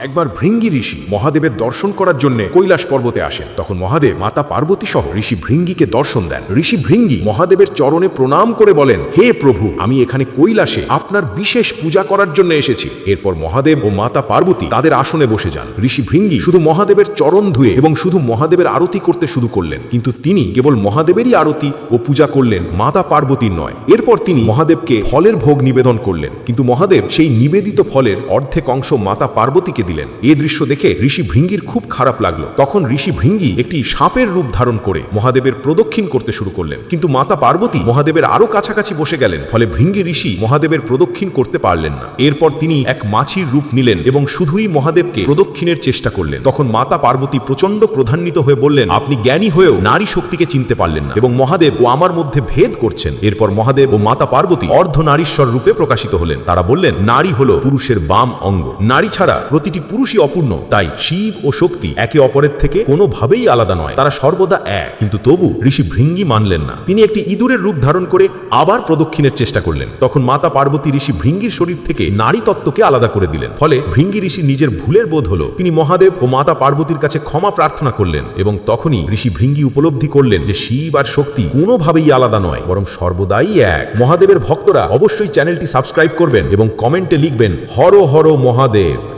একবার ভৃঙ্গি ঋষি মহাদেবের দর্শন করার জন্য কৈলাস পর্বতে আসেন। তখন মহাদেব মাতা পার্বতী সহ ঋষি ভৃঙ্গিকে দর্শন দেন। ঋষি ভৃঙ্গি মহাদেবের চরণে প্রণাম করে বলেন, হে প্রভু, আমি এখানে কৈলাসে আপনার বিশেষ পূজা করার জন্য এসেছি। এরপর মহাদেব ও মাতা পার্বতী তাদের আসনে বসে যান। ঋষি ভৃঙ্গি শুধু মহাদেবের চরণ ধুয়ে এবং শুধু মহাদেবের আরতি করতে শুরু করলেন। কিন্তু তিনি কেবল মহাদেবেরই আরতি ও পূজা করলেন, মাতা পার্বতীর নয়। এরপর তিনি মহাদেবকে ফলের ভোগ নিবেদন করলেন। কিন্তু মহাদেব সেই নিবেদিত ফলের অর্ধেক অংশ মাতা পার্বতীকে দিলেন। এ দৃশ্য দেখে ঋষি ভৃঙ্গির খুব খারাপ লাগল। তখন ঋষি ভৃঙ্গি একটি সাপের রূপ ধারণ করে মহাদেবের প্রদক্ষিণ করতে শুরু করলেন। কিন্তু মাতা পার্বতী মহাদেবের আরও কাছাকাছি বসে গেলেন, ফলে ভৃঙ্গি ঋষি মহাদেবের প্রদক্ষিণ করতে পারলেন না। এরপর তিনি এক মাছির রূপ নিলেন এবং শুধুই মহাদেবকে প্রদক্ষিণের চেষ্টা করলেন। তখন মাতা পার্বতী প্রচণ্ড প্রধান্বিত হয়ে বললেন, আপনি জ্ঞানী হয়েও নারী শক্তিকে চিনতে পারলেন না এবং মহাদেব ও আমার মধ্যে ভেদ করছেন। এরপর মহাদেব ও মাতা পার্বতী অর্ধ নারীশ্বর রূপে প্রকাশিত হলেন। তারা বললেন, নারী হল পুরুষের বাম অঙ্গ। নারী ছাড়া প্রতিটি পুরুষই অপূর্ণ, তাই শিব ও শক্তি একে অপরের থেকে কোনোভাবেই আলাদা নয়, তারা সর্বদা এক। কিন্তু তবু ঋষি ভৃঙ্গি মানলেন না। তিনি একটি ইঁদুরের রূপ ধারণ করে আবার প্রদক্ষিণের চেষ্টা করলেন। তখন মাতা পার্বতী ঋষি ভৃঙ্গির শরীর থেকে নারী তত্ত্বকে আলাদা করে দিলেন। ফলে ভৃঙ্গি ঋষি নিজের ভুলের বোধ হল। তিনি মহাদেব ও মাতা পার্বতীর কাছে ক্ষমা প্রার্থনা করলেন এবং তখনই ঋষি ভৃঙ্গি উপলব্ধি করলেন যে শিব আর শক্তি কোনোভাবেই আলাদা নয়, বরং সর্বদাই এক। মহাদেবের ভক্তরা অবশ্যই চ্যানেলটি সাবস্ক্রাইব করবেন এবং কমেন্টে লিখবেন, হর হর মহাদেব।